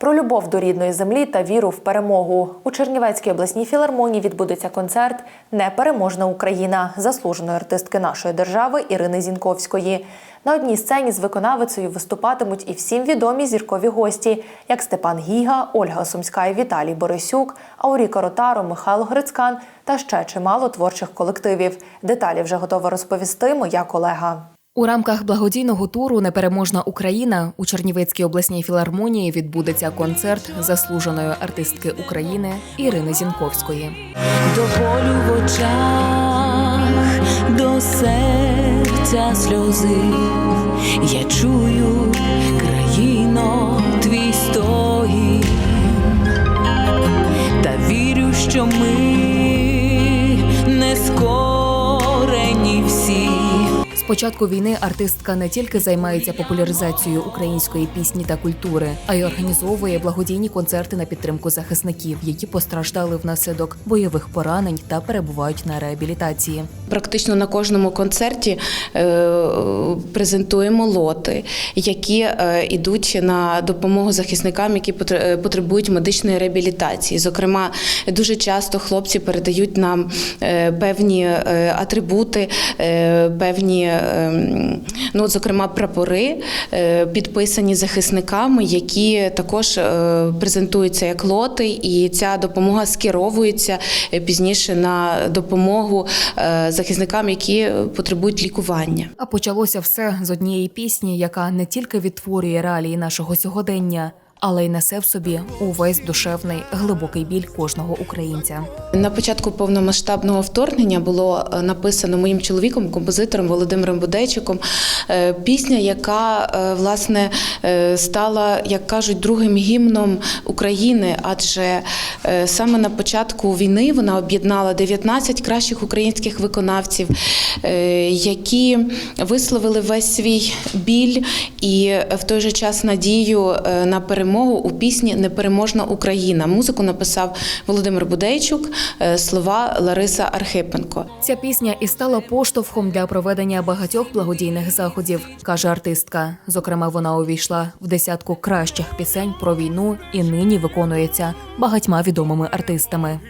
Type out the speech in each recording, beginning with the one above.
Про любов до рідної землі та віру в перемогу у Чернівецькій обласній філармонії відбудеться концерт Непереможна Україна заслуженої артистки нашої держави Ірини Зінковської. На одній сцені з виконавицею виступатимуть і всім відомі зіркові гості, як Степан Гіга, Ольга Сумська і Віталій Борисюк, Ауріка Ротаро, Михайло Грицькан та ще чимало творчих колективів. Деталі вже готова розповісти моя колега. У рамках благодійного туру Непереможна Україна у Чернівецькій обласній філармонії відбудеться концерт заслуженої артистки України Ірини Зінковської. до болю в очах, до серця сльози. Я чую, країно, початку війни артистка не тільки займається популяризацією української пісні та культури, а й організовує благодійні концерти на підтримку захисників, які постраждали внаслідок бойових поранень та перебувають на реабілітації. Практично на кожному концерті е, презентуємо лоти, які е, йдуть на допомогу захисникам, які е, потребують медичної реабілітації. Зокрема, дуже часто хлопці передають нам е, певні е, атрибути, е, певні, е, ну, зокрема, прапори, е, підписані захисниками, які також е, презентуються як лоти, і ця допомога скеровується е, пізніше на допомогу захисникам, які потребують лікування. А почалося все з однієї пісні, яка не тільки відтворює реалії нашого сьогодення, але й несе в собі увесь душевний глибокий біль кожного українця. На початку повномасштабного вторгнення було е, написано моїм чоловіком, композитором Володимиром Будейчиком, е, пісня, яка е, власне стала, як кажуть, другим гімном України, адже саме на початку війни вона об'єднала 19 кращих українських виконавців, які висловили весь свій біль і в той же час надію на перемогу у пісні Непереможна Україна. Музику написав Володимир Будейчук, е, слова Лариса Архипенко. Ця пісня і стала поштовхом для проведення багатьох благодійних заходів, каже артистка. Зокрема, вона увійшла в десятку кращих пісень про війну і нині виконується багатьма відомими артистами.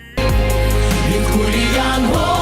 Від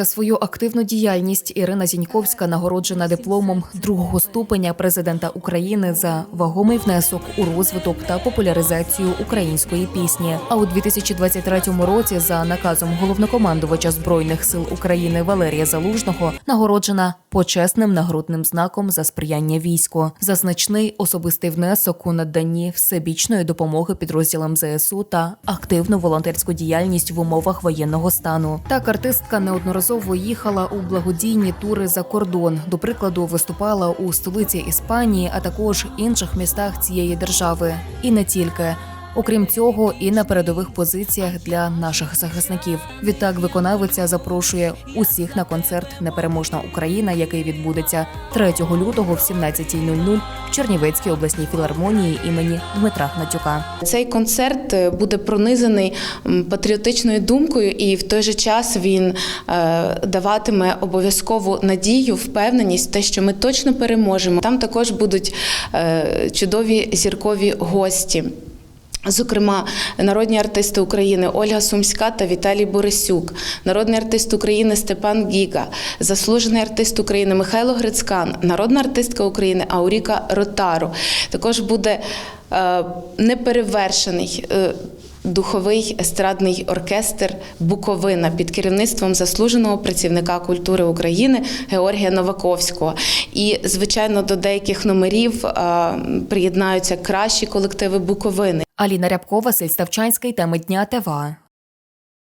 За свою активну діяльність Ірина Зіньковська нагороджена дипломом другого ступеня президента України за вагомий внесок у розвиток та популяризацію української пісні. А у 2023 році за наказом головнокомандувача збройних сил України Валерія Залужного нагороджена почесним нагрудним знаком за сприяння війську за значний особистий внесок у наданні всебічної допомоги підрозділам ЗСУ та активну волонтерську діяльність в умовах воєнного стану. Так артистка неодноразово їхала у благодійні тури за кордон. До прикладу, виступала у столиці Іспанії, а також інших містах цієї держави. І не тільки. Окрім цього, і на передових позиціях для наших захисників. Відтак виконавиця запрошує усіх на концерт Непереможна Україна, який відбудеться 3 лютого в 17.00 в Чернівецькій обласній філармонії імені Дмитра Гнатюка. Цей концерт е, буде пронизаний патріотичною думкою, і в той же час він е, даватиме обов'язкову надію, впевненість, те, що ми точно переможемо. Там також будуть е, чудові зіркові гості. Зокрема, народні артисти України Ольга Сумська та Віталій Борисюк, народний артист України Степан Гіга, заслужений артист України Михайло Грицькан, народна артистка України Ауріка Ротаро. Також буде е, неперевершений. е, Духовий естрадний оркестр Буковина під керівництвом заслуженого працівника культури України Георгія Новаковського. І, звичайно, до деяких номерів е, приєднаються кращі колективи Буковини. Аліна Рябкова, Василь Ставчанський, теми дня ТВА.